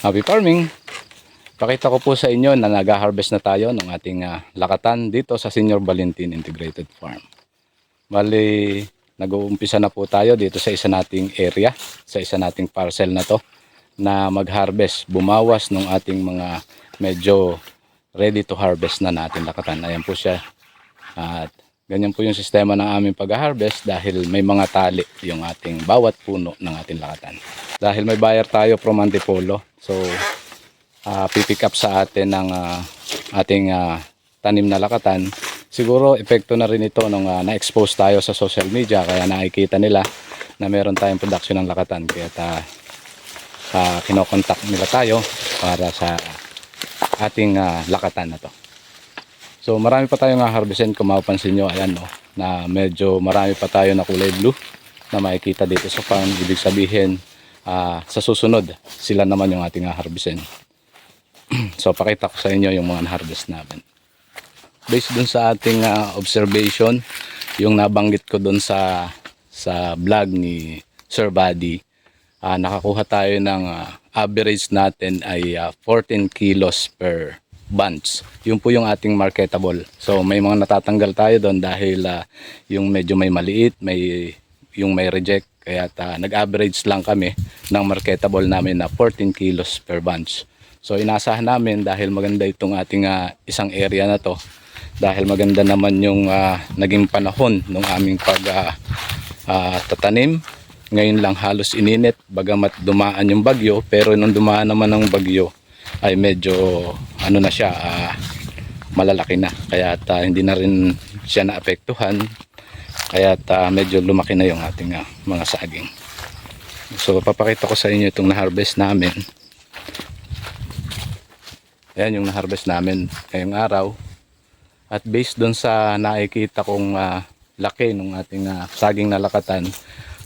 Happy farming! Pakita ko po sa inyo na nag-harvest na tayo ng ating ah, lakatan dito sa Senior Valentin Integrated Farm. Bali, nag-uumpisa na po tayo dito sa isa nating area, sa isa nating parcel na to na mag-harvest, bumawas ng ating mga medyo ready to harvest na natin lakatan. Ayan po siya. At ganyan po yung sistema ng aming pag-harvest dahil may mga tali yung ating bawat puno ng ating lakatan. Dahil may buyer tayo from Antipolo. So, uh, pipick up sa atin ng ah, ating ah, tanim na lakatan. Siguro epekto na rin ito nung ah, na-expose tayo sa social media kaya nakikita nila na meron tayong production ng lakatan. Kaya ta, uh, kinokontak nila tayo para sa ating ah, lakatan na to. So marami pa tayong harvestin kung mapapansin nyo, ayan no, na medyo marami pa tayo na kulay blue na makikita dito sa farm. Ibig sabihin, ah, sa susunod, sila naman yung ating harvestin. so pakita ko sa inyo yung mga harvest namin. Based dun sa ating ah, observation, yung nabanggit ko dun sa sa vlog ni Sir Buddy, ah, nakakuha tayo ng ah, average natin ay ah, 14 kilos per bunch. Yun po yung ating marketable. So may mga natatanggal tayo doon dahil ah, yung medyo may maliit, may yung may reject. Kaya ta, nag-average lang kami ng marketable namin na 14 kilos per bunch. So inasahan namin dahil maganda itong ating ah, isang area na to. Dahil maganda naman yung ah, naging panahon ng aming pag ah, ah, tatanim. Ngayon lang halos ininit bagamat dumaan yung bagyo pero nung dumaan naman ng bagyo ay medyo ano na siya ah, malalaki na kaya hindi na rin siya naapektuhan kaya medyo lumaki na yung ating ah, mga saging so papakita ko sa inyo itong na-harvest namin ayan yung na-harvest namin ngayong araw at based doon sa nakikita kong ah, laki ng ating ah, saging na lakatan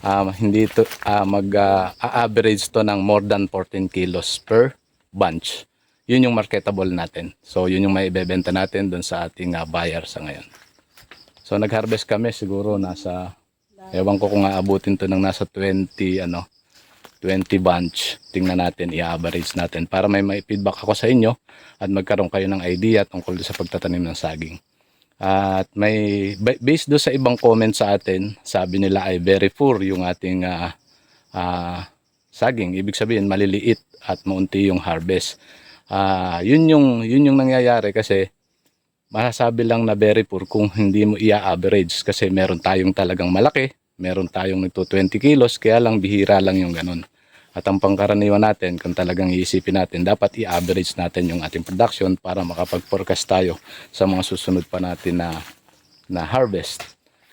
ah, hindi ito ah, mag ah, average to ng more than 14 kilos per bunch. Yun yung marketable natin. So yun yung may ibebenta natin doon sa ating ah, buyer sa ngayon. So nag-harvest kami siguro nasa ewan ko kung aabutin to ng nasa 20 ano 20 bunch. Tingnan natin i-average natin para may may feedback ako sa inyo at magkaroon kayo ng idea tungkol sa pagtatanim ng saging. At may ba- based do sa ibang comment sa atin, sabi nila ay very poor yung ating ah, ah, saging. Ibig sabihin maliliit at maunti yung harvest. Ah, yun yung yun yung nangyayari kasi masasabi lang na very poor kung hindi mo i-average kasi meron tayong talagang malaki, meron tayong nagto 20 kilos kaya lang bihira lang yung ganun. At ang pangkaraniwan natin, kung talagang iisipin natin, dapat i-average natin yung ating production para makapag-forecast tayo sa mga susunod pa natin na, na harvest.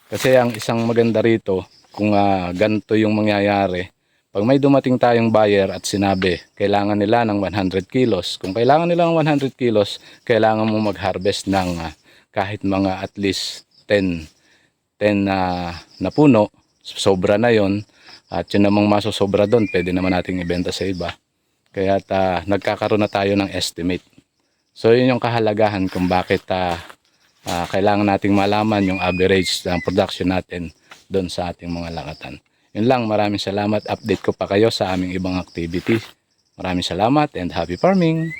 Kasi ang isang maganda rito, kung ah, ganito yung mangyayari, pag may dumating tayong buyer at sinabi, kailangan nila ng 100 kilos. Kung kailangan nila ng 100 kilos, kailangan mo mag-harvest ng ah, kahit mga at least 10, 10 na, na puno. Sobra na yon At yun namang masosobra doon, pwede naman nating ibenta sa iba. Kaya ta, nagkakaroon na tayo ng estimate. So yun yung kahalagahan kung bakit ah, ah, kailangan nating malaman yung average ng production natin doon sa ating mga lakatan. Yun lang, maraming salamat. Update ko pa kayo sa aming ibang activity. Maraming salamat and happy farming!